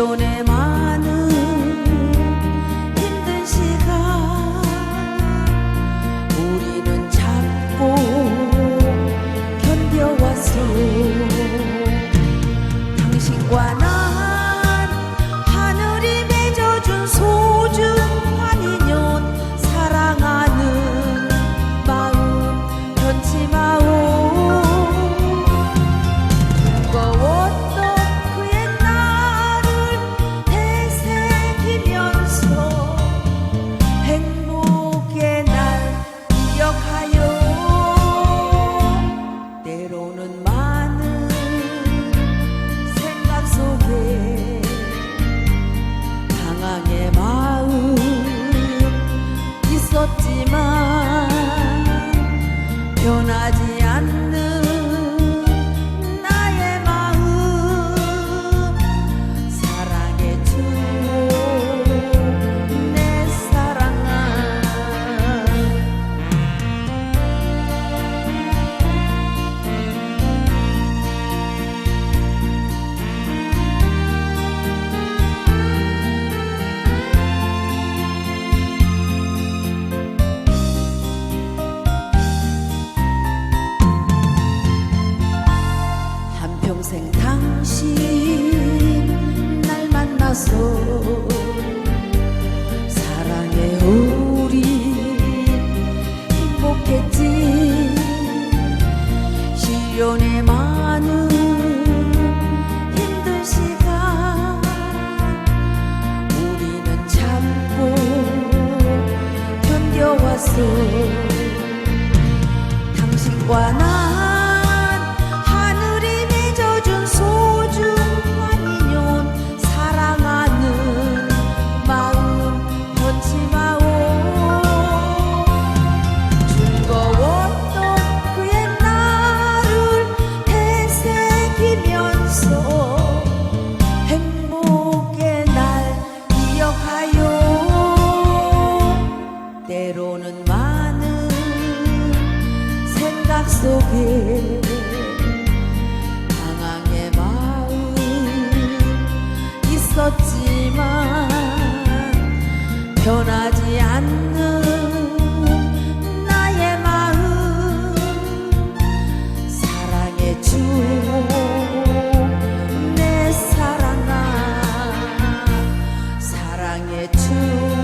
ዮኔ 有那几样。 미련이 많은 힘든 시간 우리는 참고 견뎌왔어. 당신과 나 때로는 많은 생각 속에 방황의 마음 있었지만 변하지 않는 나의 마음. 사랑해 주내 사랑아. 사랑해 주.